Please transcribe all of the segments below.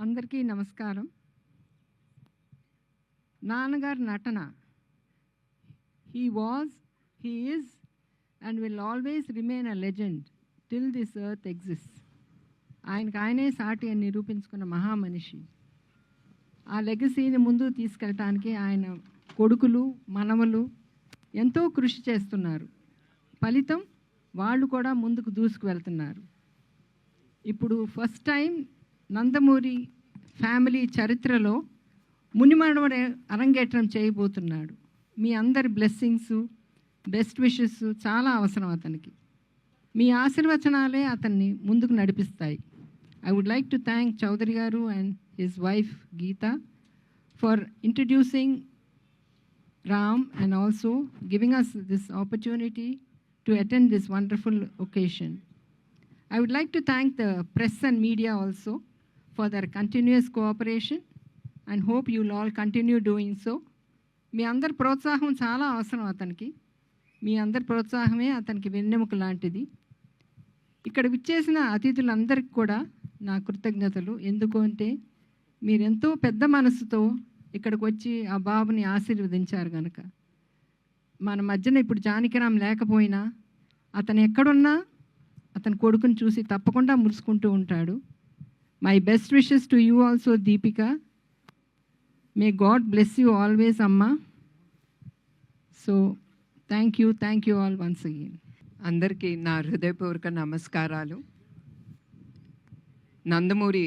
అందరికీ నమస్కారం. నాన్నగారి నటన. He was he is and will always remain a legend till this earth exist ఆయనకు ఆయనే సాటి అని నిరూపించుకున్న మహామనిషి. ఆ లెగసీని ముందు తీసుకెళ్ళటానికి ఆయన కొడుకులు మనవలు ఎంతో కృషి చేస్తున్నారు. ఫలితం వాళ్ళు కూడా ముందుకు దూసుకు వెళ్తున్నారు ఇప్పుడు ఫస్ట్ టైం నందమూరి ఫ్యామిలీ చరిత్రలో మునిమనవడ అరంగేట్రం చేయబోతున్నాడు. మీ అందరి బ్లెస్సింగ్స్ బెస్ట్ విషెస్ చాలా అవసరం అతనికి. మీ ఆశీర్వచనాలే అతన్ని ముందుకు నడిపిస్తాయి. I would like to thank Chowdary garu and his wife Geetha for introducing Ram and also giving us this opportunity to attend this wonderful occasion I would like to thank the press and media also for their continuous cooperation and hope you'll all continue doing so. మీ అందరి ప్రోత్సాహం చాలా అవసరం అతనికి. మీ అందరి ప్రోత్సాహమే అతనికి వెన్నెముక లాంటిది. ఇక్కడ విచ్చేసిన అతిథులందరికీ కూడా నా కృతజ్ఞతలు. ఎందుకు అంటే మీరెంతో పెద్ద మనసుతో ఇక్కడికి వచ్చి ఆ బాబుని ఆశీర్వదించారు కనుక మన మధ్యన ఇప్పుడు జానకిరామ్ లేకపోయినా అతను ఎక్కడున్నా అతని కొడుకుని చూసి తప్పకుండా మురుసుకుంటూ ఉంటాడు. My best wishes to you also Deepika may God bless you always అమ్మా so thank you thank you all once again అందరికీ నా హృదయపూర్వక నమస్కారాలు. నందమూరి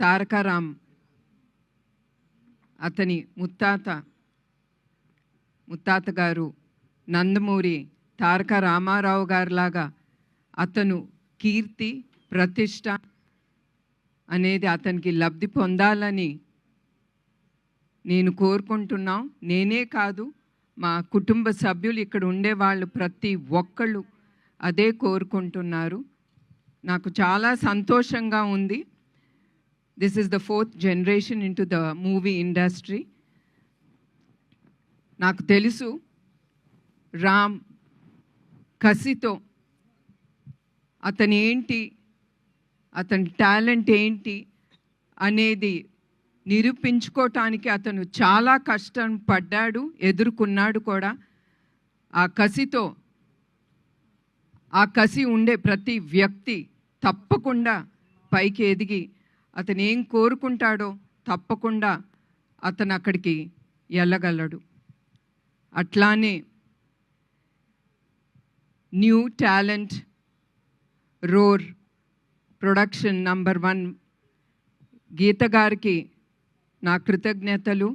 తారకారాం అతని ముత్తాత ముత్తాత గారు నందమూరి తారక రామారావు గారిలాగా అతను కీర్తి ప్రతిష్ట అనేది అతనికి లబ్ధి పొందాలని నేను కోరుకుంటున్నాం. నేనే కాదు మా కుటుంబ సభ్యులు ఇక్కడ ఉండేవాళ్ళు ప్రతి ఒక్కళ్ళు అదే కోరుకుంటున్నారు. నాకు చాలా సంతోషంగా ఉంది. This is the fourth generation in to the movie industry నాకు తెలుసు రామ్ కసితో అతను ఏంటి అతని టాలెంట్ ఏంటి అనేది నిరూపించుకోవటానికి అతను చాలా కష్టం పడ్డాడు ఎదుర్కొన్నాడు కూడా. ఆ కసితో ఆ కసి ఉండే ప్రతి వ్యక్తి తప్పకుండా పైకి ఎదిగి అతను ఏం కోరుకుంటాడో తప్పకుండా అతను అక్కడికి వెళ్ళగలడు అట్లానే new talent roar production number one Geetha గారికి నా కృతజ్ఞతలు.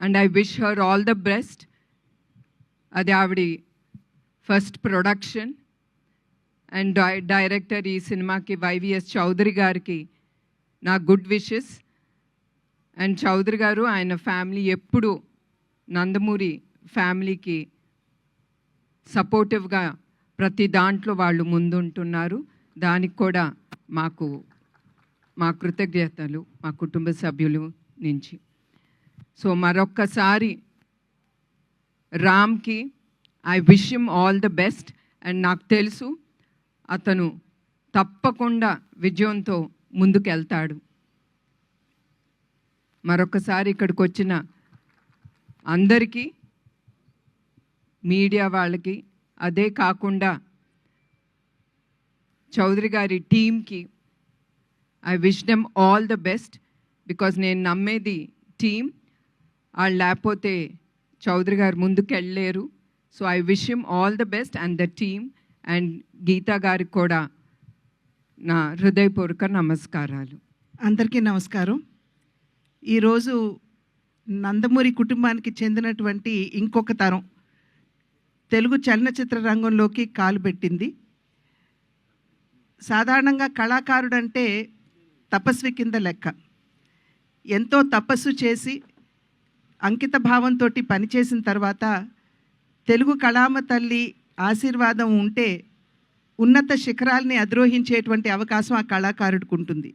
And I wish her all the best అది ఆవిడి first production and di director ఈ సినిమాకి వైవిఎస్ చౌదరి గారికి నా గుడ్ విషెస్ అండ్ చౌదరి గారు ఆయన ఫ్యామిలీ ఎప్పుడు నందమూరి ఫ్యామిలీకి సపోర్టివ్గా ప్రతి దాంట్లో వాళ్ళు ముందుంటున్నారు. దానికి కూడా మాకు మా కృతజ్ఞతలు మా కుటుంబ సభ్యులు నుంచి. సో మరొక్కసారి రామ్కి I wish him all the best and నాకు తెలుసు అతను తప్పకుండా విజయంతో ముందుకెళ్తాడు. మరొకసారి ఇక్కడికి వచ్చిన అందరికీ మీడియా వాళ్ళకి అదే కాకుండా చౌదరి గారి టీంకి I wish them all the best because నేను నమ్మేది టీం వాళ్ళు లేకపోతే చౌదరి గారు ముందుకు వెళ్ళలేరు so I wish him all the best and the team and Geetha గారికి కూడా నా హృదయపూర్వక నమస్కారాలు. అందరికీ నమస్కారం. ఈరోజు నందమూరి కుటుంబానికి చెందినటువంటి ఇంకొక తరం. తెలుగు చలనచిత్ర రంగంలోకి కాలు పెట్టింది. సాధారణంగా కళాకారుడు అంటే తపస్వి కింద లెక్క. ఎంతో తపస్సు చేసి అంకిత భావంతో పనిచేసిన తర్వాత తెలుగు కళామ తల్లి ఆశీర్వాదం ఉంటే ఉన్నత శిఖరాల్ని అధిరోహించేటువంటి అవకాశం ఆ కళాకారుడికి ఉంటుంది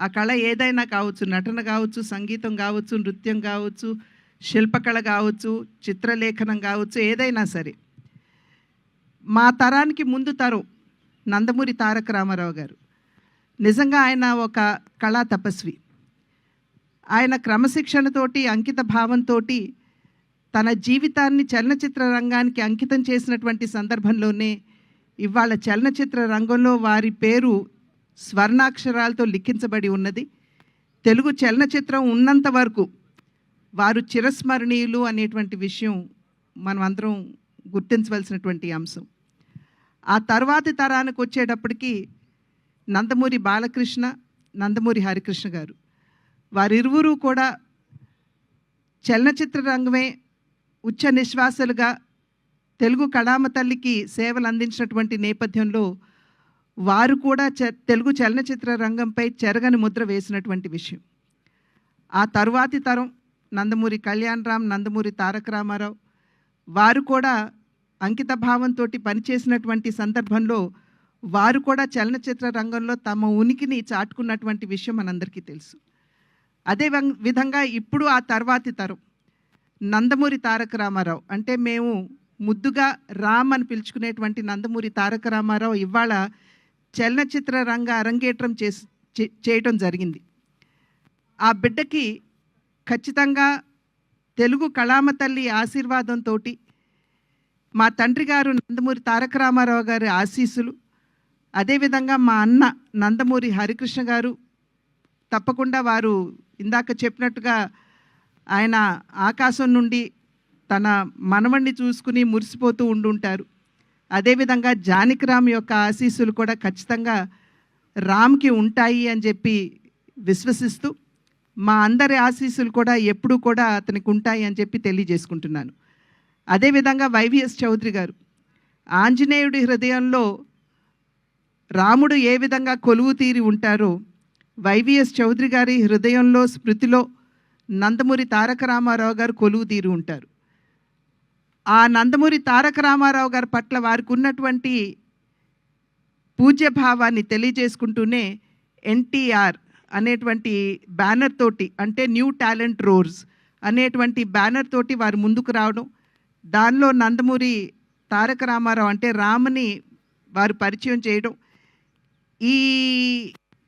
ఆ కళ ఏదైనా కావచ్చు నటన కావచ్చు సంగీతం కావచ్చు నృత్యం కావచ్చు శిల్పకళ కావచ్చు చిత్రలేఖనం కావచ్చు ఏదైనా సరే. మా తరానికి ముందు తరం నందమూరి తారక రామారావు గారు. నిజంగా ఆయన ఒక కళా తపస్వి. ఆయన క్రమశిక్షణతోటి అంకిత భావంతో తన జీవితాన్ని చలనచిత్ర రంగానికి అంకితం చేసినటువంటి సందర్భంలోనే ఇవాళ చలనచిత్ర రంగంలో వారి పేరు స్వర్ణాక్షరాలతో లిఖించబడి ఉన్నది. తెలుగు చలనచిత్రం ఉన్నంత వరకు వారు చిరస్మరణీయులు అనేటువంటి విషయం మనం అందరం గుర్తించవలసినటువంటి అంశం. ఆ తర్వాతి తరానికి వచ్చేటప్పటికి నందమూరి బాలకృష్ణ నందమూరి హరికృష్ణ గారు. వారిరువురు కూడా చలనచిత్ర రంగమే ఉచ్చ నిశ్వాసలుగా తెలుగు కళామ తల్లికి సేవలు అందించినటువంటి నేపథ్యంలో వారు కూడా చ తెలుగు చలనచిత్ర రంగంపై చెరగని ముద్ర వేసినటువంటి విషయం. ఆ తరువాతి తరం నందమూరి కళ్యాణ్ రామ్ నందమూరి తారక రామారావు వారు కూడా అంకిత భావంతో పనిచేసినటువంటి సందర్భంలో వారు కూడా చలనచిత్ర రంగంలో తమ ఉనికిని చాటుకున్నటువంటి విషయం మనందరికీ తెలుసు. అదే విధంగా ఇప్పుడు ఆ తర్వాతి తరం నందమూరి తారక రామారావు. అంటే మేము ముద్దుగా రామ్ అని పిలుచుకునేటువంటి నందమూరి తారక రామారావు ఇవాళ చలనచిత్ర రంగ అరంగేట్రం చేసి చేయటం జరిగింది. ఆ బిడ్డకి ఖచ్చితంగా తెలుగు కళామ తల్లి ఆశీర్వాదంతో మా తండ్రి గారు నందమూరి తారక రామారావు గారి ఆశీస్సులు అదేవిధంగా మా అన్న నందమూరి హరికృష్ణ గారు తప్పకుండా వారు ఇందాక చెప్పినట్టుగా ఆయన ఆకాశం నుండి తన మనవణ్ణి చూసుకుని మురిసిపోతూ ఉండుంటారు. అదేవిధంగా జానకిరామ్ యొక్క ఆశీస్సులు కూడా ఖచ్చితంగా రామ్కి ఉంటాయి అని చెప్పి విశ్వసిస్తూ మా అందరి ఆశీస్సులు కూడా ఎప్పుడూ కూడా అతనికి ఉంటాయి అని చెప్పి తెలియజేసుకుంటున్నాను. అదేవిధంగా వైవిఎస్ చౌదరి గారు ఆంజనేయుడి హృదయంలో రాముడు ఏ విధంగా కొలువు తీరి ఉంటారో వైవిఎస్ చౌదరి గారి హృదయంలో స్మృతిలో నందమూరి తారక రామారావు గారు కొలువు తీరి ఉంటారు. ఆ నందమూరి తారక రామారావు గారి పట్ల వారికి ఉన్నటువంటి పూజ్య భావాన్ని తెలియజేసుకుంటూనే ఎన్టీఆర్ అనేటువంటి బ్యానర్ తోటి అంటే న్యూ టాలెంట్ రోర్స్ అనేటువంటి బ్యానర్ తోటి వారు ముందుకు రావడం దానిలో నందమూరి తారక రామారావు అంటే రాముని వారు పరిచయం చేయడం. ఈ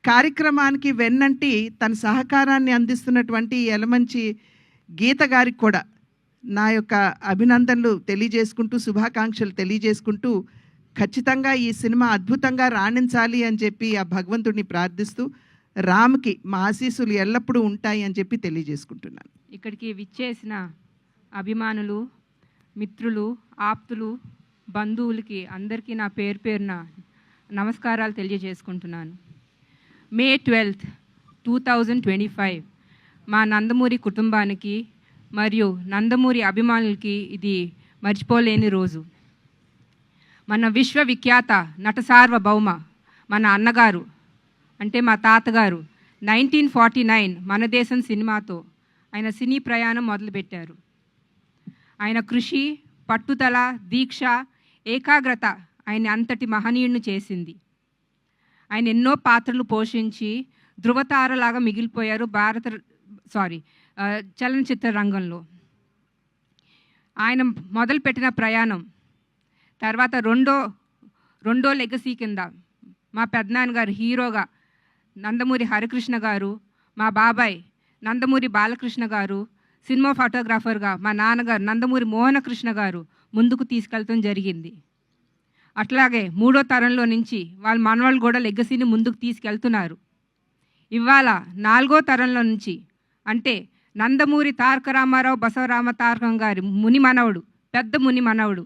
కార్యక్రమానికి వెన్నంటి తన సహకారాన్ని అందిస్తున్నటువంటి ఎలమంచి గీత గారికి కూడా నా యొక్క అభినందనలు తెలియజేసుకుంటూ శుభాకాంక్షలు తెలియజేసుకుంటూ ఖచ్చితంగా ఈ సినిమా అద్భుతంగా రాణించాలి అని చెప్పి ఆ భగవంతుడిని ప్రార్థిస్తూ రామ్కి మా ఆశీస్సులు ఎల్లప్పుడూ ఉంటాయి అని చెప్పి తెలియజేసుకుంటున్నాను. ఇక్కడికి విచ్చేసిన అభిమానులు మిత్రులు ఆప్తులు బంధువులకి అందరికీ నా పేరు పేరున నమస్కారాలు తెలియజేసుకుంటున్నాను. May twelfth two thousand twenty five మా నందమూరి కుటుంబానికి మరియు నందమూరి అభిమానులకి ఇది మర్చిపోలేని రోజు. మన విశ్వవిఖ్యాత నట సార్వభౌమ మన అన్నగారు అంటే మా తాతగారు నైన్టీన్ ఫార్టీ నైన్ మన దేశం సినిమాతో ఆయన సినీ ప్రయాణం మొదలుపెట్టారు. ఆయన కృషి పట్టుదల దీక్ష ఏకాగ్రత ఆయన అంతటి మహనీయుడిని చేసింది. ఆయన ఎన్నో పాత్రలు పోషించి ధృవతారలాగా మిగిలిపోయారు భారత సారీ చలనచిత్ర రంగంలో. ఆయన మొదలుపెట్టిన ప్రయాణం తర్వాత రెండో రెండో లెగసీ కింద మా పెద్దనాన్నగారు హీరోగా నందమూరి హరికృష్ణ గారు మా బాబాయ్ నందమూరి బాలకృష్ణ గారు సినిమా ఫోటోగ్రాఫర్గా మా నాన్నగారు నందమూరి మోహనకృష్ణ గారు ముందుకు తీసుకెళ్తాం జరిగింది. అట్లాగే మూడో తరంలో నుంచి వాళ్ళ మనవాళ్ళు కూడా లెగసీని ముందుకు తీసుకెళ్తున్నారు. ఇవాళ నాలుగో తరంలో నుంచి అంటే నందమూరి తారక రామారావు బసవరామ తారకం గారి ముని మనవడు పెద్ద ముని మనవడు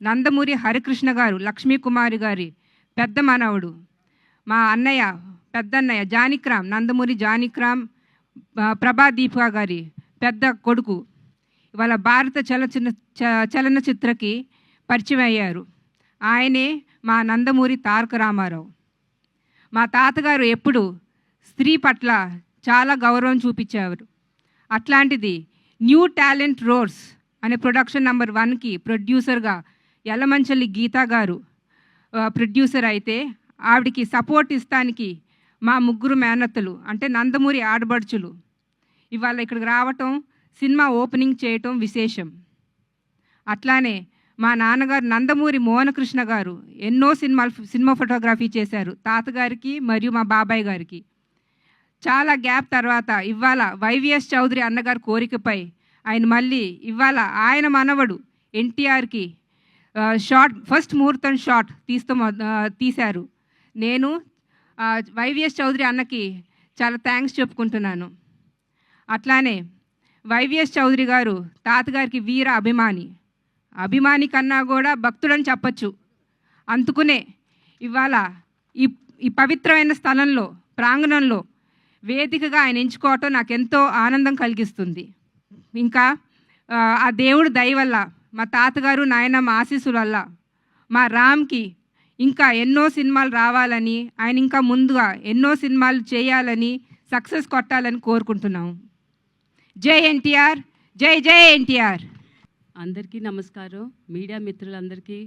నందమూరి హరికృష్ణ గారు లక్ష్మీ కుమారి గారి పెద్ద మనవడు మా అన్నయ్య పెద్దన్నయ్య జానిక్రామ్ నందమూరి జానిక్రామ్ ప్రభా దీపిక గారి పెద్ద కొడుకు. ఇవాళ భారత చలచిన చ- చలనచిత్రకి పరిచయం అయ్యారు ఆయనే మా నందమూరి తారక రామారావు. మా తాతగారు ఎప్పుడు స్త్రీ పట్ల చాలా గౌరవం చూపించేవారు. అట్లాంటిది న్యూ టాలెంట్ రోర్స్ అనే ప్రొడక్షన్ నెంబర్ వన్కి ప్రొడ్యూసర్గా యలమంచల్లి గీతా గారు ప్రొడ్యూసర్ అయితే ఆవిడికి సపోర్ట్ ఇస్తానికి మా ముగ్గురు మేనత్తలు అంటే నందమూరి ఆడబడుచులు ఇవాళ ఇక్కడికి రావటం సినిమా ఓపెనింగ్ చేయటం విశేషం. అట్లానే మా నాన్నగారు నందమూరి మోహనకృష్ణ గారు ఎన్నో సినిమాలు సినిమా ఫోటోగ్రఫీ చేశారు తాతగారికి మరియు మా బాబాయ్ గారికి. చాలా గ్యాప్ తర్వాత ఇవాళ వైవిఎస్ చౌదరి అన్నగారి కోరికపై ఆయన మళ్ళీ ఇవాళ ఆయన మనవడు ఎన్టీఆర్కి షార్ట్ ఫస్ట్ ముహూర్తం షాట్ తీస్తూ తీశారు. నేను వైవిఎస్ చౌదరి అన్నకి చాలా థ్యాంక్స్ చెప్పుకుంటున్నాను. అట్లానే వైవిఎస్ చౌదరి గారు తాతగారికి వీర అభిమాని. అభిమాని కన్నా కూడా భక్తుడని చెప్పచ్చు. అందుకునే ఇవాళ ఈ ఈ పవిత్రమైన స్థలంలో ప్రాంగణంలో వేదికగా ఆయన ఎంచుకోవటం నాకు ఎంతో ఆనందం కలిగిస్తుంది. ఇంకా ఆ, ఆ దేవుడు దయ వల్ల మా తాతగారు నాయనమ్మ ఆశీస్సుల వల్ల మా రామ్కి ఇంకా ఎన్నో సినిమాలు రావాలని ఆయన ఇంకా ముందుగా ఎన్నో సినిమాలు చేయాలని సక్సెస్ కొట్టాలని కోరుకుంటున్నాము జై ఎన్టీఆర్ జై జై ఎన్టీఆర్. అందరికీ నమస్కారం. మీడియా మిత్రులందరికీ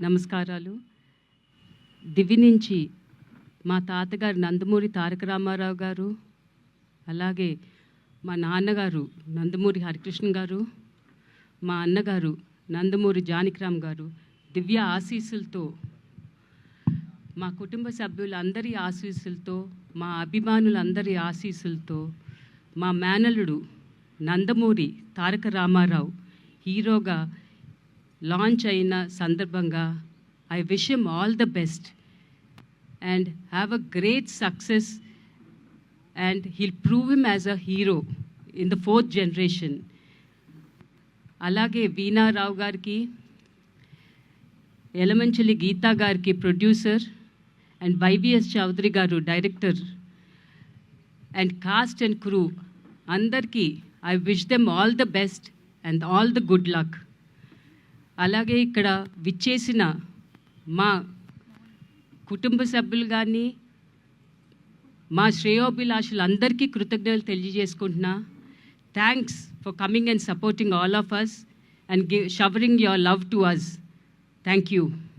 నమస్కారాలు. దివి నుంచి మా తాతగారు నందమూరి తారక రామారావు గారు అలాగే మా నాన్నగారు నందమూరి హరికృష్ణ గారు మా అన్నగారు నందమూరి జానకిరామ్ గారు దివ్య ఆశీస్సులతో మా కుటుంబ సభ్యులందరి ఆశీస్సులతో మా అభిమానులందరి ఆశీస్సులతో మా మేనల్లుడు నందమూరి తారక రామారావు హీరోగా లాంచ్ అయిన సందర్భంగా I wish M all the best and have a great success and heal prove him as a hero in the fourth generation అలాగే వీణారావు గారికి ఎలమంచలి గీతా గారికి producer and YVS Chowdary garu director and cast and crew అందరికీ I wish them all the best and all the good luck అలాగే ఇక్కడ విచ్చేసిన మా కుటుంబ సభ్యులు కానీ మా శ్రేయోభిలాషులందరికీ కృతజ్ఞతలు తెలియజేసుకుంటున్నా. Thanks for coming and supporting all of us and give showering your love to us thank you